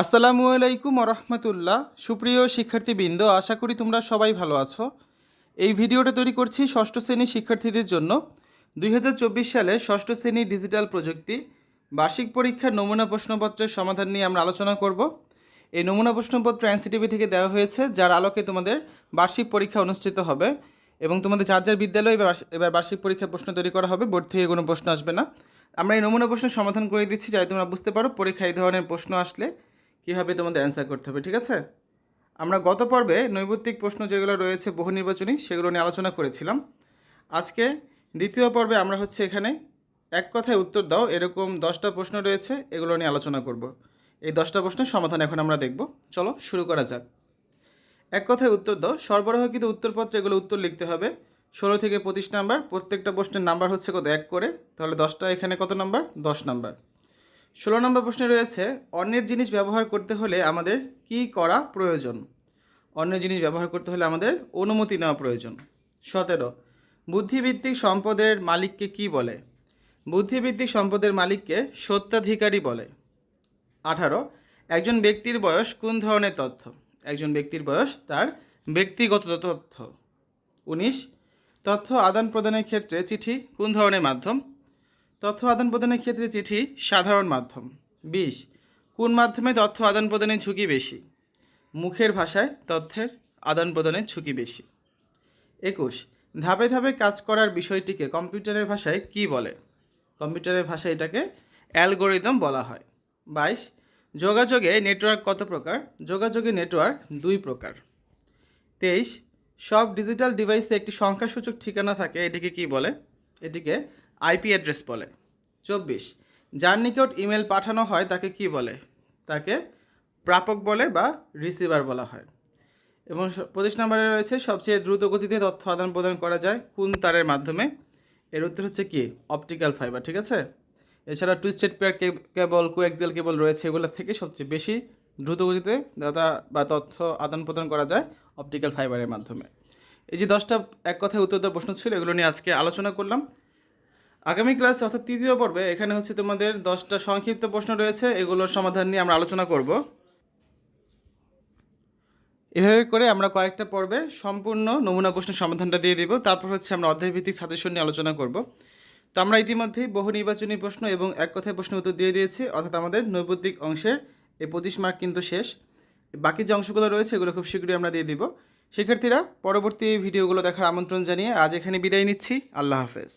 আসসালামু আলাইকুম রহমতুল্লাহ সুপ্রিয় শিক্ষার্থীবৃন্দ, আশা করি তোমরা সবাই ভালো আছো। এই ভিডিওটা তৈরি করছি ষষ্ঠ শ্রেণির শিক্ষার্থীদের জন্য। দুই হাজার চব্বিশ সালে ষষ্ঠ শ্রেণি ডিজিটাল প্রযুক্তি বার্ষিক পরীক্ষার নমুনা প্রশ্নপত্রের সমাধান নিয়ে আমরা আলোচনা করব। এই নমুনা প্রশ্নপত্র এনসিটিভি থেকে দেওয়া হয়েছে, যার আলোকে তোমাদের বার্ষিক পরীক্ষা অনুষ্ঠিত হবে এবং তোমাদের যার যার বিদ্যালয়ে এবার বার্ষিক পরীক্ষার প্রশ্ন তৈরি করা হবে, বোর্ড থেকে কোনো প্রশ্ন আসবে না। আমরা এই নমুনা প্রশ্নের সমাধান করে দিচ্ছি, যাতে তোমরা বুঝতে পারো পরীক্ষা এই ধরনের প্রশ্ন আসলে কীভাবে তোমাদের অ্যান্সার করতে হবে, ঠিক আছে? আমরা গত পর্বে নৈবত্তিক প্রশ্ন যেগুলো রয়েছে, বহু নির্বাচনী, সেগুলো নিয়ে আলোচনা করেছিলাম। আজকে দ্বিতীয় পর্বে আমরা হচ্ছে এখানে এক কথায় উত্তর দাও, এরকম দশটা প্রশ্ন রয়েছে, এগুলো নিয়ে আলোচনা করব। এই দশটা প্রশ্নের সমাধান এখন আমরা দেখব। চলো শুরু করা যাক। এক কথায় উত্তর দাও, সরবরাহকৃত উত্তরপত্রে, এগুলো উত্তর লিখতে হবে। ষোলো থেকে পঁচিশ নাম্বার, প্রত্যেকটা প্রশ্নের নাম্বার হচ্ছে কত? এক করে। তাহলে দশটা এখানে কত নাম্বার? দশ নাম্বার। ষোলো নম্বর প্রশ্নে রয়েছে, অন্যের জিনিস ব্যবহার করতে হলে আমাদের কি করা প্রয়োজন? অন্যের জিনিস ব্যবহার করতে হলে আমাদের অনুমতি নেওয়া প্রয়োজন। সতেরো বুদ্ধিভিত্তিক সম্পদের মালিককে কি বলে? বুদ্ধিভিত্তিক সম্পদের মালিককে সত্ত্বাধিকারী বলে। আঠারো, একজন ব্যক্তির বয়স কোন ধরনের তথ্য? একজন ব্যক্তির বয়স তার ব্যক্তিগত তথ্য। উনিশ, তথ্য আদান প্রদানের ক্ষেত্রে চিঠি কোন ধরনের মাধ্যম? তথ্য আদান প্রদানের ক্ষেত্রে চিঠি সাধারণ মাধ্যম। বিশ, কোন মাধ্যমে তথ্য আদান প্রদানের ঝুঁকি বেশি? মুখের ভাষায় তথ্যের আদান প্রদানের ঝুঁকি বেশি। একুশ, ধাপে ধাপে কাজ করার বিষয়টিকে কম্পিউটারের ভাষায় কি বলে? কম্পিউটারের ভাষায় এটাকে অ্যালগোরিদম বলা হয়। বাইশ, যোগাযোগে নেটওয়ার্ক কত প্রকার? যোগাযোগে নেটওয়ার্ক দুই প্রকার। তেইশ, সব ডিজিটাল ডিভাইসে একটি সংখ্যাসূচক ঠিকানা থাকে, এটিকে কি বলে? এটিকে আইপি অ্যাড্রেস বলে। চব্বিশ, যার নিকট ইমেল পাঠানো হয় তাকে কি বলে? তাকে প্রাপক বলে বা রিসিভার বলা হয়। এবং পঁচিশ নম্বরে রয়েছে, সবচেয়ে দ্রুত গতিতে তথ্য আদান প্রদান করা যায় কোন তারের মাধ্যমে? এর উত্তর হচ্ছে কি? অপটিক্যাল ফাইবার, ঠিক আছে? এছাড়া টুইস্টেড পেয়ার কেবল কোএক্সেল কেবল রয়েছে, এগুলোর থেকে সবচেয়ে বেশি দ্রুত গতিতে বা তথ্য আদান প্রদান করা যায় অপটিক্যাল ফাইবারের মাধ্যমে। এই যে দশটা এক কথায় উত্তর প্রশ্ন ছিল, এগুলো নিয়ে আজকে আলোচনা করলাম। আগামী ক্লাস অর্থাৎ তৃতীয় পর্বে এখানে হচ্ছে তোমাদের দশটা সংক্ষিপ্ত প্রশ্ন রয়েছে, এগুলোর সমাধান নিয়ে আমরা আলোচনা করব। এভাবে করে আমরা কয়েকটা পর্বে সম্পূর্ণ নমুনা প্রশ্নের সমাধানটা দিয়ে দিব, তারপর হচ্ছে আমরা অধ্যায়ভিত্তিক সাজেশন নিয়ে আলোচনা করব। তো আমরা ইতিমধ্যেই বহু নির্বাচনী প্রশ্ন এবং এক কথায় প্রশ্ন উত্তর দিয়ে দিয়েছি, অর্থাৎ আমাদের নৈবত্তিক অংশের এই পঁচিশ মার্ক কিন্তু শেষ। বাকি যে অংশগুলো রয়েছে এগুলো খুব শীঘ্রই আমরা দিয়ে দিব। শিক্ষার্থীরা, পরবর্তী ভিডিওগুলো দেখার আমন্ত্রণ জানিয়ে আজ এখানে বিদায় নিচ্ছি, আল্লাহ হাফেজ।